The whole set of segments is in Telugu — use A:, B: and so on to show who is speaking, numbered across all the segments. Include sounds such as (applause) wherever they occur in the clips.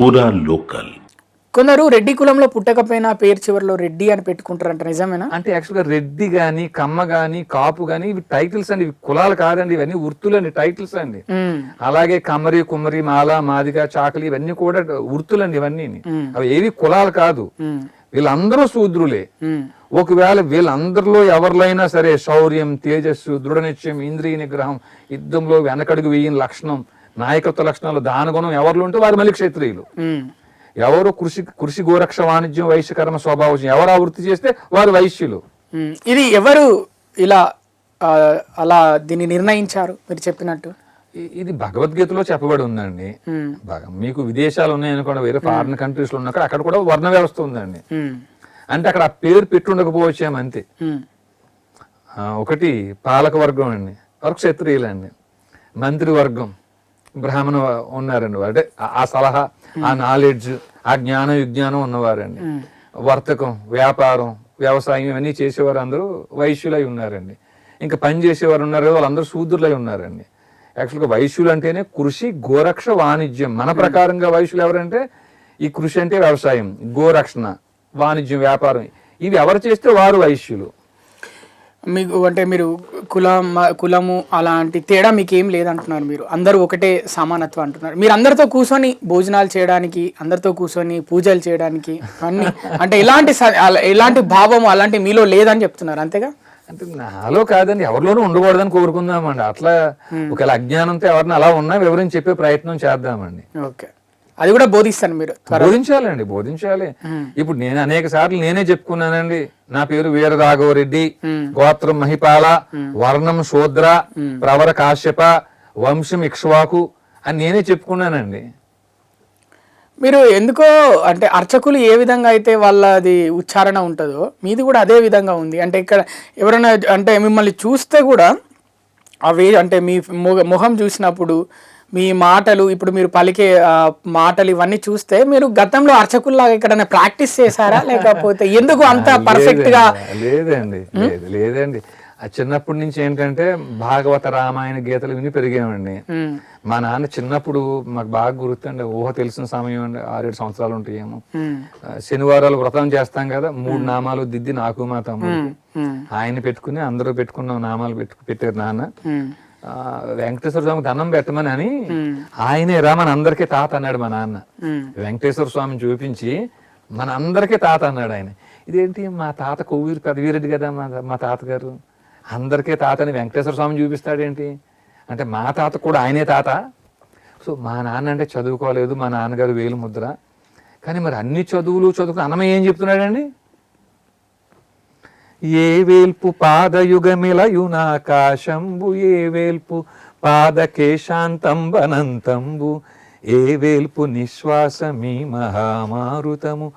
A: పూరా లోకల్.
B: కొందరు రెడ్డి కులంలో పుట్టకపోయినా పేరు చివరిలో రెడ్డి అని పెట్టుకుంటారంట నిజమేనా?
C: అంటే యాక్చువల్గా రెడ్డి గాని కమ్మ గాని కాపు గాని ఇవి టైటిల్స్ అండి ఇవి కులాలు కాదండి ఇవన్నీ వృత్తులు అండి టైటిల్స్ అండి. అలాగే కమ్మరి కుమ్మరి మాల మాదిగ చాకలి ఇవన్నీ కూడా వృత్తులండి ఇవన్నీ. అవి ఏవి కులాలు కాదు. వీళ్ళందరూ శూద్రులే. ఒకవేళ వీళ్ళందరిలో ఎవరిలైనా సరే శౌర్యం తేజస్సు దృఢ నిశ్చయం ఇంద్రియ నిగ్రహం యుద్ధంలో వెనకడుగు వేయని లక్షణం నాయకత్వ లక్షణాలు దానగుణం ఎవరిలో ఉంటే వారు మళ్ళీ క్షత్రియులు. ఎవరు కృషి కృషి గోరక్ష వాణిజ్యం వైశ్య కర్మ స్వభావం ఎవరు ఆ వృత్తి చేస్తే వారు వైశ్యులు.
B: ఇది ఎవరు ఇలా అలా దీన్ని నిర్ణయించారు మీరు చెప్పినట్టు?
C: ఇది భగవద్గీతలో చెప్పబడి ఉందండి. మీకు విదేశాలు ఉన్నాయనుకోండి వేరే ఫారిన్ కంట్రీస్లో ఉన్నాక అక్కడ కూడా వర్ణ వ్యవస్థ ఉందండి. అంటే అక్కడ ఆ పేరు పెట్టుండకపోవచ్చేమో అంతే. ఒకటి పాలక వర్గం అండి వారు క్షత్రియులండి మంత్రి వర్గం బ్రాహ్మణ ఉన్నారండి. అంటే ఆ- సలహా ఆ నాలెడ్జ్ ఆ జ్ఞానం విజ్ఞానం ఉన్నవారండి. వర్తకం వ్యాపారం వ్యవసాయం ఇవన్నీ చేసేవారు అందరూ వైశ్యులై ఉన్నారండి. ఇంకా పని చేసేవారు ఉన్నారు వాళ్ళందరూ శూద్రులై ఉన్నారండి. యాక్చువల్గా వైశ్యులు అంటేనే కృషి గోరక్ష వాణిజ్యం. మన ప్రకారంగా వైశ్యులు ఎవరంటే ఈ కృషి అంటే వ్యవసాయం గోరక్షణ వాణిజ్యం వ్యాపారం. ఇవి ఎవరు చేస్తే వారు వైశ్యులు.
B: మీకు అంటే మీరు కులం కులము అలాంటి తేడా మీకు ఏం లేదంటున్నారు మీరు. అందరూ ఒకటే సమానత్వం అంటున్నారు. మీరు అందరితో కూర్చొని భోజనాలు చేయడానికి అందరితో కూర్చొని పూజలు చేయడానికి అన్ని అంటే ఎలాంటి ఎలాంటి భావము అలాంటి మీలో లేదని చెప్తున్నారు అంతేగా?
C: అంటే నాలో కాదండి ఎవరిలోనూ ఉండకూడదని కోరుకుందామండి. అట్లా ఒకవేళ అజ్ఞానంతో ఎవరిని అలా ఉన్నా వివరించి చెప్పే ప్రయత్నం చేద్దామండి.
B: ఓకే. అది కూడా బోధిస్తాను మీరు
C: బోధించాలండి బోధించాలి. ఇప్పుడు నేను అనేక సార్లు నేనే చెప్పుకున్నానండి. నా పేరు వీర రాఘవరెడ్డి గోత్రం మహిపాల వర్ణం శూద్ర ప్రవర కాశ్యప వంశం ఇక్ష్వాకు అని నేనే చెప్పుకున్నానండి.
B: మీరు ఎందుకో అంటే అర్చకులు ఏ విధంగా అయితే వాళ్ళది ఉచ్చారణ ఉంటుందో మీది కూడా అదే విధంగా ఉంది. అంటే ఇక్కడ ఎవరైనా అంటే మిమ్మల్ని చూస్తే కూడా అవి అంటే మీ మొహం చూసినప్పుడు మీ మాటలు ఇప్పుడు మీరు పలికే మాటలు ఇవన్నీ చూస్తే మీరు గతంలో అర్చకుల్లాగా ఇక్కడ ప్రాక్టీస్ చేశారా? (laughs) లేకపోతే ఎందుకు అంత పర్ఫెక్ట్గా
C: లేదండి. లేదు లేదండి. ఆ చిన్నప్పటి నుంచి ఏంటంటే భాగవత రామాయణ గీతలు విని పెరిగామండి. మా. నాన్న చిన్నప్పుడు మాకు బాగా గుర్తుండే ఊహ తెలిసిన సమయం అండి ఆరేడు సంవత్సరాలు ఉంటాయేమో. శనివారాలు వ్రతం చేస్తాం కదా మూడు నామాలు దిద్ది నాకు మా తమ్ముడు.
B: ఉమ్,
C: ఆయన పెట్టుకుని అందరూ పెట్టుకున్న నామాలు పెట్టు పెట్టారు నాన్న. వెంకటేశ్వర స్వామికి దండం పెట్టమని అని ఆయనే రా మన అందరికీ తాత అన్నాడు మా నాన్న. వెంకటేశ్వర స్వామిని చూపించి మన అందరికీ తాత అన్నాడు ఆయన. ఇదేంటి మా తాత కొవ్వూరు పెదవీరెడ్డి కదా మా మా తాతగారు? అందరికీ తాతని వెంకటేశ్వర స్వామిని చూపిస్తాడేంటి? అంటే మా తాత కూడా ఆయనే తాత. సో మా నాన్న అంటే చదువుకోలేదు మా నాన్నగారు వేలు ముద్ర. కానీ మరి అన్ని చదువులు చదువుకుని అన్నమయ్య ఏం చెప్తున్నాడండి? ఏ వేల్పు పాదయుగమిలయునాకాశంబు ఏ వేల్పు పాదకేశాంతంబనంతంబు ఏ వేల్పు నిశ్వాసమీ మహామారుతము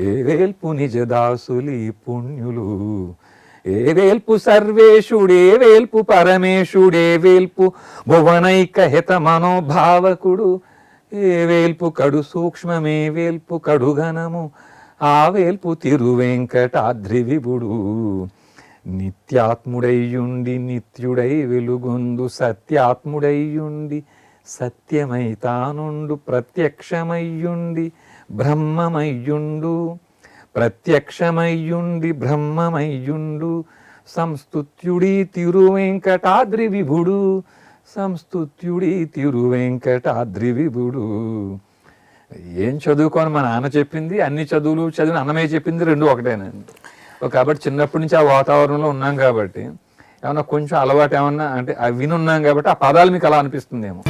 C: ఏ వేల్పు నిజదాసులి పుణ్యులు ఏ వేల్పు సర్వేశుడే వేల్పు పరమేశుడే వేల్పు భువనైక హిత మనోభావకుడు ఏ వేల్పు కడు సూక్ష్మమే వేల్పు కడు ఆవేల్పు ఆ వేల్పు తిరువెంకటాద్రి విభుడు నిత్యాత్ముడయ్యుండి నిత్యుడై వెలుగొందు సత్యాత్ముడయ్యుండి సత్యమై తానుండు ప్రత్యక్షమయ్యుండి బ్రహ్మమయ్యుండు. ప్రత్యక్షమయ్యుండి బ్రహ్మమయ్యుండు సంస్తుత్యుడి తిరువెంకటాద్రి విభుడు సంస్తుత్యుడి తిరువెంకటాద్రి విభుడు ఏం చదువుకోని? మా నాన్న చెప్పింది అన్ని చదువులు చదివిన అన్నమయ్య చెప్పింది రెండు ఒకటేనండి కాబట్టి చిన్నప్పటి నుంచి ఆ వాతావరణంలో ఉన్నాం కాబట్టి ఏమన్నా కొంచెం అలవాటు ఏమన్నా అంటే అవి వినున్నాం కాబట్టి ఆ పదాలు మీకు అలా అనిపిస్తుందేమో.